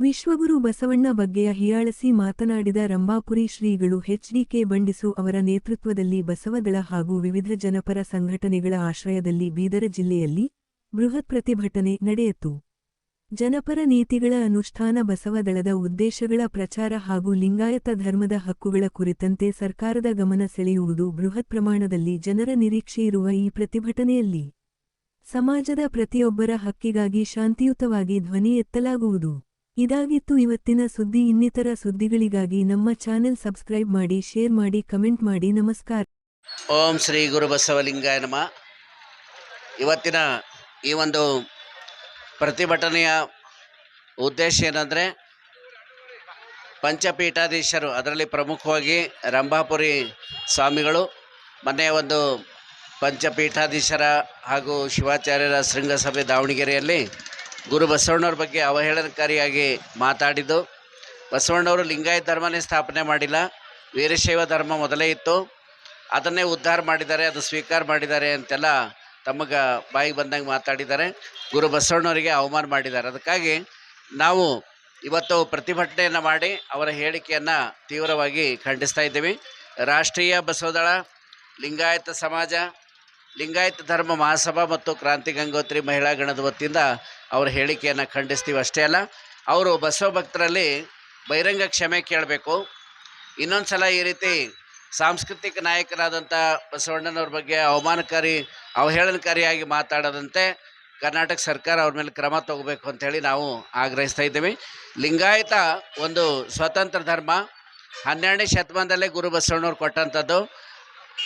ವಿಶ್ವಗುರು ಬಸವಣ್ಣ ಬಗ್ಗೆಯ ಹಿಯಾಳಸಿ ಮಾತನಾಡಿದ ರಂಭಾಪುರಿ ಶ್ರೀಗಳು ಎಚ್ಡಿಕೆ ಬಂಡಿಸು ಅವರ ನೇತೃತ್ವದಲ್ಲಿ ಬಸವದಳ ಹಾಗೂ ವಿವಿಧ ಜನಪರ ಸಂಘಟನೆಗಳ ಆಶ್ರಯದಲ್ಲಿ ಬೀದರ ಜಿಲ್ಲೆಯಲ್ಲಿ ಬೃಹತ್ ಪ್ರತಿಭಟನೆ ನಡೆಯಿತು. ಜನಪರ ನೀತಿಗಳ ಅನುಷ್ಠಾನ ಬಸವದಳದ ಉದ್ದೇಶಗಳ ಪ್ರಚಾರ ಹಾಗೂ ಲಿಂಗಾಯತ ಧರ್ಮದ ಹಕ್ಕುಗಳ ಕುರಿತಂತೆ ಸರ್ಕಾರದ ಗಮನ ಸೆಳೆಯುವುದು ಬೃಹತ್ ಪ್ರಮಾಣದಲ್ಲಿ ಜನರ ನಿರೀಕ್ಷೆಯಿರುವ ಈ ಪ್ರತಿಭಟನೆಯಲ್ಲಿ. ಸಮಾಜದ ಪ್ರತಿಯೊಬ್ಬರ ಹಕ್ಕಿಗಾಗಿ ಶಾಂತಿಯುತವಾಗಿ ಧ್ವನಿ ಎತ್ತಲಾಗುವುದು. ಇದಾಗಿತ್ತು ಇವತ್ತಿನ ಸುದ್ದಿ. ಇನ್ನಿತರ ಸುದ್ದಿಗಳಿಗಾಗಿ ನಮ್ಮ ಚಾನೆಲ್ ಸಬ್ಸ್ಕ್ರೈಬ್ ಮಾಡಿ, ಶೇರ್ ಮಾಡಿ, ಕಮೆಂಟ್ ಮಾಡಿ. ನಮಸ್ಕಾರ. ಓಂ ಶ್ರೀ ಗುರು ಬಸವಲಿಂಗಾಯ ನಮ. ಇವತ್ತಿನ ಈ ಒಂದು ಪ್ರತಿಭಟನೆಯ ಉದ್ದೇಶ ಏನಂದರೆ, ಪಂಚಪೀಠಾಧೀಶರು, ಅದರಲ್ಲಿ ಪ್ರಮುಖವಾಗಿ ರಂಭಾಪುರಿ ಸ್ವಾಮಿಗಳು, ಮೊನ್ನೆ ಒಂದು ಪಂಚಪೀಠಾಧೀಶರ ಹಾಗೂ ಶಿವಾಚಾರ್ಯರ ಶೃಂಗಸಭೆ ದಾವಣಗೆರೆಯಲ್ಲಿ ಗುರು ಬಸವಣ್ಣವ್ರ ಬಗ್ಗೆ ಅವಹೇಳನಕಾರಿಯಾಗಿ ಮಾತಾಡಿದ್ದು. ಬಸವಣ್ಣವರು ಲಿಂಗಾಯತ ಧರ್ಮನೇ ಸ್ಥಾಪನೆ ಮಾಡಿಲ್ಲ. ವೀರಶೈವ ಧರ್ಮ ಮೊದಲೇ ಇತ್ತು. ಅದನ್ನೇ ಉದ್ಧಾರ ಮಾಡಿದ್ದಾರೆ, ಅದು ಸ್ವೀಕಾರ ಮಾಡಿದ್ದಾರೆ ಅಂತೆಲ್ಲ ತಮಗೆ ಬಾಯಿಗೆ ಬಂದಂಗೆ ಮಾತಾಡಿದ್ದಾರೆ. ಗುರು ಬಸವಣ್ಣವರಿಗೆ ಅವಮಾನ ಮಾಡಿದ್ದಾರೆ. ಅದಕ್ಕಾಗಿ ನಾವು ಇವತ್ತು ಪ್ರತಿಭಟನೆಯನ್ನು ಮಾಡಿ ಅವರ ಹೇಳಿಕೆಯನ್ನು ತೀವ್ರವಾಗಿ ಖಂಡಿಸ್ತಾ ಇದ್ದೀವಿ. ರಾಷ್ಟ್ರೀಯ ಬಸವದಳ ಲಿಂಗಾಯತ ಸಮಾಜ ಲಿಂಗಾಯತ ಧರ್ಮ ಮಹಾಸಭಾ ಮತ್ತು ಕ್ರಾಂತಿ ಗಂಗೋತ್ರಿ ಮಹಿಳಾ ಗಣದ ವತಿಯಿಂದ ಅವರ ಹೇಳಿಕೆಯನ್ನು ಖಂಡಿಸ್ತೀವಿ ಅಷ್ಟೇ ಅಲ್ಲ, ಅವರು ಬಸವ ಭಕ್ತರಲ್ಲಿ ಬಹಿರಂಗ ಕ್ಷಮೆ ಕೇಳಬೇಕು. ಇನ್ನೊಂದು ಸಲ ಈ ರೀತಿ ಸಾಂಸ್ಕೃತಿಕ ನಾಯಕರಾದಂಥ ಬಸವಣ್ಣನವ್ರ ಬಗ್ಗೆ ಅವಮಾನಕಾರಿ, ಅವಹೇಳನಕಾರಿಯಾಗಿ ಮಾತಾಡದಂತೆ ಕರ್ನಾಟಕ ಸರ್ಕಾರ ಅವ್ರ ಮೇಲೆ ಕ್ರಮ ತಗೋಬೇಕು ಅಂಥೇಳಿ ನಾವು ಆಗ್ರಹಿಸ್ತಾ ಇದ್ದೀವಿ. ಲಿಂಗಾಯತ ಒಂದು ಸ್ವತಂತ್ರ ಧರ್ಮ. ಹನ್ನೆರಡನೇ ಶತಮಾನದಲ್ಲೇ ಗುರು ಬಸವಣ್ಣವ್ರು ಕೊಟ್ಟಂಥದ್ದು.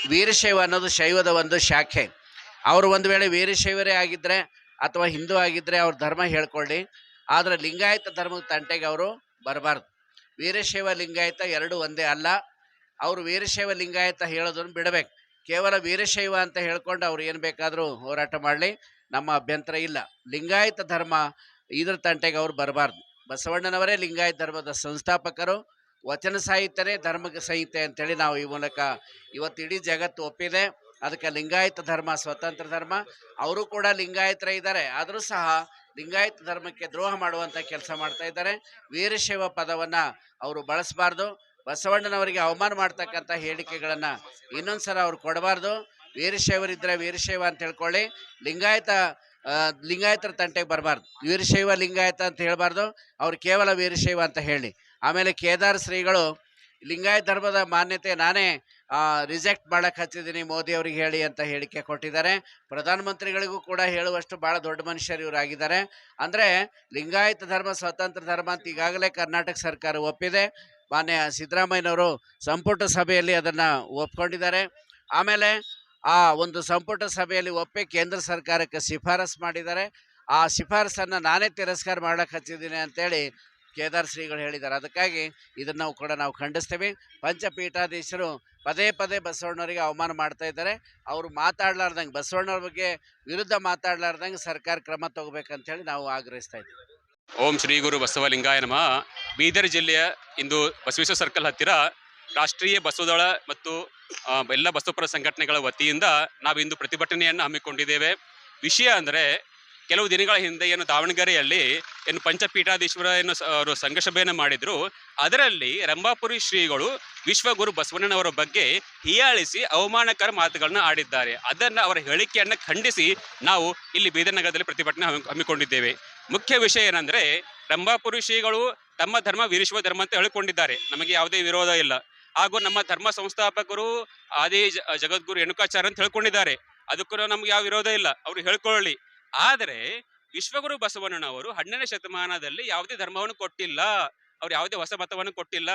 ವೀರಶೈವ ಅನ್ನೋದು ಶೈವದ ಒಂದು ಶಾಖೆ. ಅವರು ಒಂದು ವೇಳೆ ವೀರಶೈವರೇ ಆಗಿದ್ದರೆ ಅಥವಾ ಹಿಂದೂ ಆಗಿದ್ದರೆ ಅವ್ರ ಧರ್ಮ ಹೇಳ್ಕೊಳ್ಳಿ. ಆದರೆ ಲಿಂಗಾಯತ ಧರ್ಮದ ತಂಟೆಗೆ ಅವರು ಬರಬಾರ್ದು. ವೀರಶೈವ ಲಿಂಗಾಯತ ಎರಡು ಒಂದೇ ಅಲ್ಲ. ಅವರು ವೀರಶೈವ ಲಿಂಗಾಯತ ಹೇಳೋದನ್ನು ಬಿಡಬೇಕು. ಕೇವಲ ವೀರಶೈವ ಅಂತ ಹೇಳ್ಕೊಂಡು ಅವ್ರು ಏನು ಬೇಕಾದರೂ ಹೋರಾಟ ಮಾಡಲಿ. ನಮ್ಮ ಅಭ್ಯಂತರ ಇಲ್ಲ. ಲಿಂಗಾಯತ ಧರ್ಮ ಇದ್ರ ತಂಟೆಗೆ ಅವ್ರು ಬರಬಾರ್ದು. ಬಸವಣ್ಣನವರೇ ಲಿಂಗಾಯತ ಧರ್ಮದ ಸಂಸ್ಥಾಪಕರು. ವಚನ ಸಾಹಿತ್ಯನೇ ಧರ್ಮಕ್ಕೆ ಸಂಹಿತೆ ಅಂತೇಳಿ ನಾವು ಈ ಮೂಲಕ ಇವತ್ತು ಇಡೀ ಜಗತ್ತು ಒಪ್ಪಿದೆ. ಅದಕ್ಕೆ ಲಿಂಗಾಯತ ಧರ್ಮ, ಸ್ವತಂತ್ರ ಧರ್ಮ, ಅವರು ಕೂಡ ಲಿಂಗಾಯತರ ಇದ್ದಾರೆ. ಆದರೂ ಸಹ ಲಿಂಗಾಯತ ಧರ್ಮಕ್ಕೆ ದ್ರೋಹ ಮಾಡುವಂಥ ಕೆಲಸ ಮಾಡ್ತಾ ಇದ್ದಾರೆ. ವೀರಶೈವ ಪದವನ್ನು ಅವರು ಬಳಸಬಾರ್ದು. ಬಸವಣ್ಣನವರಿಗೆ ಅವಮಾನ ಮಾಡ್ತಕ್ಕಂಥ ಹೇಳಿಕೆಗಳನ್ನು ಇನ್ನೊಂದು ಸಲ ಅವ್ರು ಕೊಡಬಾರ್ದು. ವೀರಶೈವರಿದ್ದರೆ ವೀರಶೈವ ಅಂತ ಹೇಳ್ಕೊಳ್ಳಿ. ಲಿಂಗಾಯತ ಲಿಂಗಾಯತರ ತಂಟೆಗೆ ಬರಬಾರ್ದು. ವೀರಶೈವ ಲಿಂಗಾಯತ ಅಂತ ಹೇಳಬಾರ್ದು. ಅವ್ರು ಕೇವಲ ವೀರಶೈವ ಅಂತ ಹೇಳಿ. ಆಮೇಲೆ ಕೇದಾರ್ ಶ್ರೀಗಳು, ಲಿಂಗಾಯತ ಧರ್ಮದ ಮಾನ್ಯತೆ ನಾನೇ ರಿಜೆಕ್ಟ್ ಮಾಡಕ್ಕೆ ಹಚ್ಚಿದ್ದೀನಿ ಮೋದಿ ಅವರಿಗೆ ಹೇಳಿ ಅಂತ ಹೇಳಿಕೆ ಕೊಟ್ಟಿದ್ದಾರೆ. ಪ್ರಧಾನಮಂತ್ರಿಗಳಿಗೂ ಕೂಡ ಹೇಳುವಷ್ಟು ಭಾಳ ದೊಡ್ಡ ಮನುಷ್ಯರು ಇವರಾಗಿದ್ದಾರೆ. ಅಂದರೆ ಲಿಂಗಾಯತ ಧರ್ಮ, ಸ್ವತಂತ್ರ ಧರ್ಮ ಅಂತ ಈಗಾಗಲೇ ಕರ್ನಾಟಕ ಸರ್ಕಾರ ಒಪ್ಪಿದೆ. ಮಾನ್ಯ ಸಿದ್ದರಾಮಯ್ಯನವರು ಸಂಪುಟ ಸಭೆಯಲ್ಲಿ ಅದನ್ನು ಒಪ್ಕೊಂಡಿದ್ದಾರೆ. ಆಮೇಲೆ ಆ ಒಂದು ಸಂಪುಟ ಸಭೆಯಲ್ಲಿ ಒಪ್ಪಿ ಕೇಂದ್ರ ಸರ್ಕಾರಕ್ಕೆ ಶಿಫಾರಸ್ ಮಾಡಿದ್ದಾರೆ. ಆ ಶಿಫಾರಸನ್ನು ನಾನೇ ತಿರಸ್ಕಾರ ಮಾಡಕ್ಕೆ ಹಚ್ಚಿದ್ದೀನಿ ಅಂತೇಳಿ ಕೇದಾರ್ ಶ್ರೀಗಳು ಹೇಳಿದ್ದಾರೆ. ಅದಕ್ಕಾಗಿ ಇದನ್ನು ನಾವು ಕೂಡ ನಾವು ಖಂಡಿಸ್ತೇವೆ. ಪಂಚಪೀಠಾಧೀಶರು ಪದೇ ಪದೇ ಬಸವಣ್ಣವರಿಗೆ ಅವಮಾನ ಮಾಡ್ತಾ ಇದ್ದಾರೆ. ಅವರು ಮಾತಾಡ್ಲಾರ್ದಂಗೆ, ಬಸವಣ್ಣವ್ರ ಬಗ್ಗೆ ವಿರುದ್ಧ ಮಾತಾಡ್ಲಾರ್ದಂಗೆ ಸರ್ಕಾರ ಕ್ರಮ ತಗೋಬೇಕಂತೇಳಿ ನಾವು ಆಗ್ರಹಿಸ್ತಾ ಇದ್ದೀವಿ. ಓಂ ಶ್ರೀ ಗುರು ಬಸವಲಿಂಗಾಯ ನಮಃ. ಬೀದರ್ ಜಿಲ್ಲೆಯ ಇಂದು ಬಸವೇಶ್ವರ ಸರ್ಕಲ್ ಹತ್ತಿರ ರಾಷ್ಟ್ರೀಯ ಬಸವದಳ ಮತ್ತು ಎಲ್ಲ ಬಸವಪರ ಸಂಘಟನೆಗಳ ವತಿಯಿಂದ ನಾವಿಂದು ಪ್ರತಿಭಟನೆಯನ್ನು ಹಮ್ಮಿಕೊಂಡಿದ್ದೇವೆ. ವಿಷಯ ಅಂದರೆ ಕೆಲವು ದಿನಗಳ ಹಿಂದೆ ಏನು ದಾವಣಗೆರೆಯಲ್ಲಿ ಏನು ಪಂಚಪೀಠಾಧೀಶ್ವರ ಏನು ಅವರು ಸಂಘಸಭೆಯನ್ನು ಮಾಡಿದ್ರು. ಅದರಲ್ಲಿ ರಂಭಾಪುರಿ ಶ್ರೀಗಳು ವಿಶ್ವಗುರು ಬಸವಣ್ಣನವರ ಬಗ್ಗೆ ಹೀಯಾಳಿಸಿ ಅವಮಾನಕರ ಮಾತುಗಳನ್ನು ಆಡಿದ್ದಾರೆ. ಅದನ್ನು ಅವರ ಹೇಳಿಕೆಯನ್ನು ಖಂಡಿಸಿ ನಾವು ಇಲ್ಲಿ ಬೀದರ್ನಗರದಲ್ಲಿ ಪ್ರತಿಭಟನೆ ಹಮ್ಮಿಕೊಂಡಿದ್ದೇವೆ. ಮುಖ್ಯ ವಿಷಯ ಏನಂದ್ರೆ ರಂಭಾಪುರಿ ಶ್ರೀಗಳು ತಮ್ಮ ಧರ್ಮ ವೀರಶ್ವ ಧರ್ಮ ಅಂತ ಹೇಳಿಕೊಂಡಿದ್ದಾರೆ. ನಮಗೆ ಯಾವುದೇ ವಿರೋಧ ಇಲ್ಲ. ಹಾಗೂ ನಮ್ಮ ಧರ್ಮ ಸಂಸ್ಥಾಪಕರು ಆದಿ ಜಗದ್ಗುರು ರೇಣುಕಾಚಾರ್ಯ ಅಂತ ಹೇಳ್ಕೊಂಡಿದ್ದಾರೆ. ಅದಕ್ಕೂ ನಮ್ಗೆ ಯಾವ ವಿರೋಧ ಇಲ್ಲ. ಅವ್ರು ಹೇಳ್ಕೊಳ್ಳಿ. ಆದರೆ ವಿಶ್ವಗುರು ಬಸವಣ್ಣನವರು ಹನ್ನೆರಡನೇ ಶತಮಾನದಲ್ಲಿ ಯಾವುದೇ ಧರ್ಮವನ್ನು ಕೊಟ್ಟಿಲ್ಲ. ಅವ್ರು ಯಾವುದೇ ಹೊಸ ಮತವನ್ನು ಕೊಟ್ಟಿಲ್ಲ.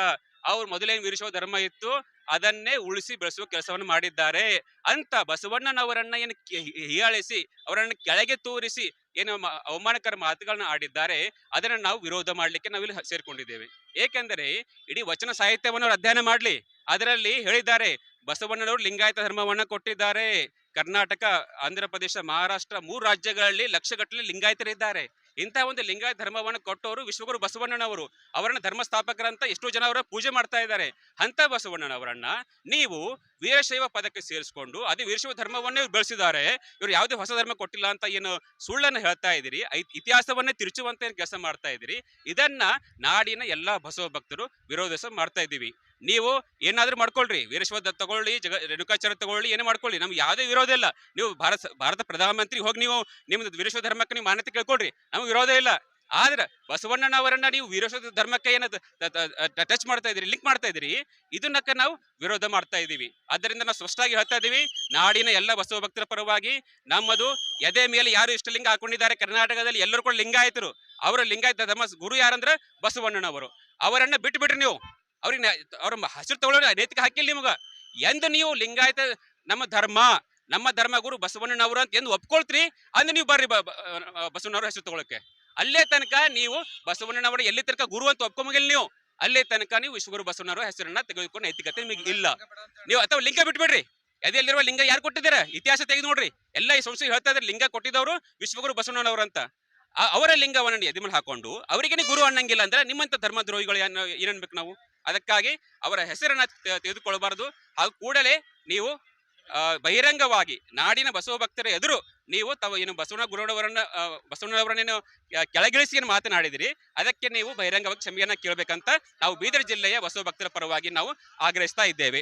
ಅವ್ರು ಮೊದಲೇನು ವಿರಿಸುವ ಧರ್ಮ ಇತ್ತು. ಅದನ್ನೇ ಉಳಿಸಿ ಬೆಳೆಸುವ ಕೆಲಸವನ್ನು ಮಾಡಿದ್ದಾರೆ. ಅಂತ ಬಸವಣ್ಣನವರನ್ನ ಏನು ಹೀಯಾಳಿಸಿ, ಅವರನ್ನು ಕೆಳಗೆ ತೂರಿಸಿ ಏನು ಅವಮಾನಕರ ಮಾತುಗಳನ್ನ ಆಡಿದ್ದಾರೆ. ಅದನ್ನು ನಾವು ವಿರೋಧ ಮಾಡಲಿಕ್ಕೆ ನಾವಿಲ್ಲಿ ಸೇರ್ಕೊಂಡಿದ್ದೇವೆ. ಏಕೆಂದರೆ ಇಡೀ ವಚನ ಸಾಹಿತ್ಯವನ್ನು ಅವರು ಅಧ್ಯಯನ ಮಾಡಲಿ. ಅದರಲ್ಲಿ ಹೇಳಿದ್ದಾರೆ, ಬಸವಣ್ಣನವರು ಲಿಂಗಾಯತ ಧರ್ಮವನ್ನು ಕೊಟ್ಟಿದ್ದಾರೆ. ಕರ್ನಾಟಕ, ಆಂಧ್ರ ಪ್ರದೇಶ, ಮಹಾರಾಷ್ಟ್ರ ಮೂರು ರಾಜ್ಯಗಳಲ್ಲಿ ಲಕ್ಷಗಟ್ಟಲೆ ಲಿಂಗಾಯತರಿದ್ದಾರೆ ಇಂತಹ ಒಂದು ಲಿಂಗಾಯತ ಧರ್ಮವನ್ನು ಕೊಟ್ಟವರು ವಿಶ್ವಗುರು ಬಸವಣ್ಣನವರು. ಅವರನ್ನ ಧರ್ಮ ಸ್ಥಾಪಕರಂತ ಎಷ್ಟೋ ಜನ ಅವರ ಪೂಜೆ ಮಾಡ್ತಾ ಇದ್ದಾರೆ. ಅಂತ ಬಸವಣ್ಣನವರನ್ನ ನೀವು ವೀರಶೈವ ಪದಕ್ಕೆ ಸೇರಿಸಿಕೊಂಡು ಅದೇ ವೀರಶೈವ ಧರ್ಮವನ್ನೇ ಬೆಳೆಸಿದ್ದಾರೆ. ಇವರು ಯಾವುದೇ ಹೊಸ ಧರ್ಮ ಕೊಟ್ಟಿಲ್ಲ ಅಂತ ಏನು ಸುಳ್ಳನ್ನು ಹೇಳ್ತಾ ಇದ್ದೀರಿ. ಇತಿಹಾಸವನ್ನೇ ತಿರುಚುವಂತೆ ಕೆಲಸ ಮಾಡ್ತಾ ಇದ್ದೀರಿ. ಇದನ್ನ ನಾಡಿನ ಎಲ್ಲಾ ಬಸವ ಭಕ್ತರು ವಿರೋಧಿಸ ಮಾಡ್ತಾ ಇದ್ದೀವಿ. ನೀವು ಏನಾದ್ರೂ ಮಾಡ್ಕೊಳ್ರಿ. ವೀರಶ್ವ ದ- ತಗೊಳ್ಳಿ, ಜಗ, ರೇಣುಕಾಚಾರ್ಯ ತಗೊಳ್ಳಿ, ಏನೇ ಮಾಡ್ಕೊಳ್ಳಿ ನಮ್ಗೆ ಯಾವುದೇ ವಿರೋಧ ಇಲ್ಲ. ನೀವು ಭಾರತ ಭಾರತ ಪ್ರಧಾನಮಂತ್ರಿ ಹೋಗಿ ನೀವು ನಿಮ್ದು ವೀರಶ್ವ ಧರ್ಮಕ್ಕೆ ನೀವು ಮಾನ್ಯತೆ ಕೇಳ್ಕೊಳ್ರಿ. ನಮ್ಗೆ ವಿರೋಧ ಇಲ್ಲ. ಆದ್ರೆ ಬಸವಣ್ಣನವರನ್ನ ನೀವು ವೀರಶ್ವ ಧರ್ಮಕ್ಕೆ ಏನ ಟಚ್ ಮಾಡ್ತಾ ಇದ್ದೀರಿ ಲಿಂಕ್ ಮಾಡ್ತಾ ಇದ್ದೀರಿ, ಇದನ್ನಕ್ಕೆ ನಾವು ವಿರೋಧ ಮಾಡ್ತಾ ಇದ್ದೀವಿ. ಆದ್ದರಿಂದ ನಾವು ಸ್ಪಷ್ಟವಾಗಿ ಹೇಳ್ತಾ ಇದ್ದೀವಿ, ನಾಡಿನ ಎಲ್ಲ ಬಸವ ಭಕ್ತರ ಪರವಾಗಿ ನಮ್ಮದು ಎದೆ ಮೇಲೆ ಯಾರು ಇಷ್ಟ ಲಿಂಗ ಹಾಕೊಂಡಿದ್ದಾರೆ, ಕರ್ನಾಟಕದಲ್ಲಿ ಎಲ್ಲರೂ ಕೂಡ ಲಿಂಗಾಯತರು. ಅವರ ಲಿಂಗಾಯತ ಧರ್ಮ ಗುರು ಯಾರಂದ್ರೆ ಬಸವಣ್ಣನವರು. ಅವರನ್ನ ಬಿಟ್ಟು ಬಿಟ್ರಿ ನೀವು. ಅವ್ರಿಗೆ ಅವ್ರ ಹಸಿರು ತಗೊಳ್ಳೋ ನೈತಿಕ ಹಾಕಿಲ್ಲ ನಿಮಗ. ಎಂದು ನೀವು ಲಿಂಗಾಯತ, ನಮ್ಮ ಧರ್ಮ ನಮ್ಮ ಧರ್ಮ ಗುರು ಬಸವಣ್ಣನವರು ಅಂತ ಎಂದು ಒಪ್ಕೊಳ್ತೀರಿ ಅಂದ್ರೆ ನೀವು ಬರ್ರಿ ಬಸವಣ್ಣವ್ರ ಹೆಸರು ತಗೊಳಕ್ಕೆ. ಅಲ್ಲೇ ತನಕ ನೀವು ಬಸವಣ್ಣನವರ ಎಲ್ಲಿ ತನಕ ಗುರು ಅಂತ ಒಪ್ಕೊಂಬಗಿಲ್ಲ ನೀವು. ಅಲ್ಲೇ ತನಕ ನೀವು ವಿಶ್ವಗುರು ಬಸವಣ್ಣವರ ಹೆಸರನ್ನ ತೆಗೆದುಕೊಂಡು ನೈತಿಕತೆ ನಿಮಗೆ ಇಲ್ಲ. ನೀವು ಅಥವಾ ಲಿಂಗ ಬಿಟ್ಬಿಡ್ರಿ. ಎದೆಯಲ್ಲಿರುವ ಲಿಂಗ ಯಾರು ಕೊಟ್ಟಿದ್ದೀರ? ಇತಿಹಾಸ ತೆಗೆದು ನೋಡ್ರಿ. ಎಲ್ಲ ಈ ಸಂಸ್ಥೆ ಹೇಳ್ತಾ ಇದ್ರೆ ಲಿಂಗ ಕೊಟ್ಟಿದ್ದವರು ವಿಶ್ವಗುರು ಬಸವಣ್ಣನವರು ಅಂತ. ಅವರ ಲಿಂಗವನ್ನು ಎದೆ ಮೇಲೆ ಹಾಕೊಂಡು, ಅವರಿಗೆ ಗುರು ಅನ್ನಂಗಿಲ್ಲ ಅಂದ್ರೆ ನಿಮ್ಮಂತ ಧರ್ಮದ್ರೋಹಿಗಳು ಏನ್ ಏನನ್ಬೇಕು ನಾವು? ಅದಕ್ಕಾಗಿ ಅವರ ಹೆಸರನ್ನ ತೆಗೆದುಕೊಳ್ಳಬಾರದು. ಹಾಗೂ ಕೂಡಲೇ ನೀವು ಬಹಿರಂಗವಾಗಿ ನಾಡಿನ ಬಸವ ಭಕ್ತರ ಎದುರು ನೀವು ತಾವು ಏನು ಬಸವಣ್ಣ ಗುರುಡವರನ್ನು ಬಸವಣ್ಣವರನ್ನೇನು ಕೆಳಗಿಳಿಸಿ ಏನು ಮಾತನಾಡಿದಿರಿ, ಅದಕ್ಕೆ ನೀವು ಬಹಿರಂಗವಾಗಿ ಕ್ಷಮೆಯನ್ನ ಕೇಳಬೇಕಂತ ನಾವು ಬೀದರ್ ಜಿಲ್ಲೆಯ ಬಸವ ಭಕ್ತರ ಪರವಾಗಿ ನಾವು ಆಗ್ರಹಿಸ್ತಾ ಇದ್ದೇವೆ.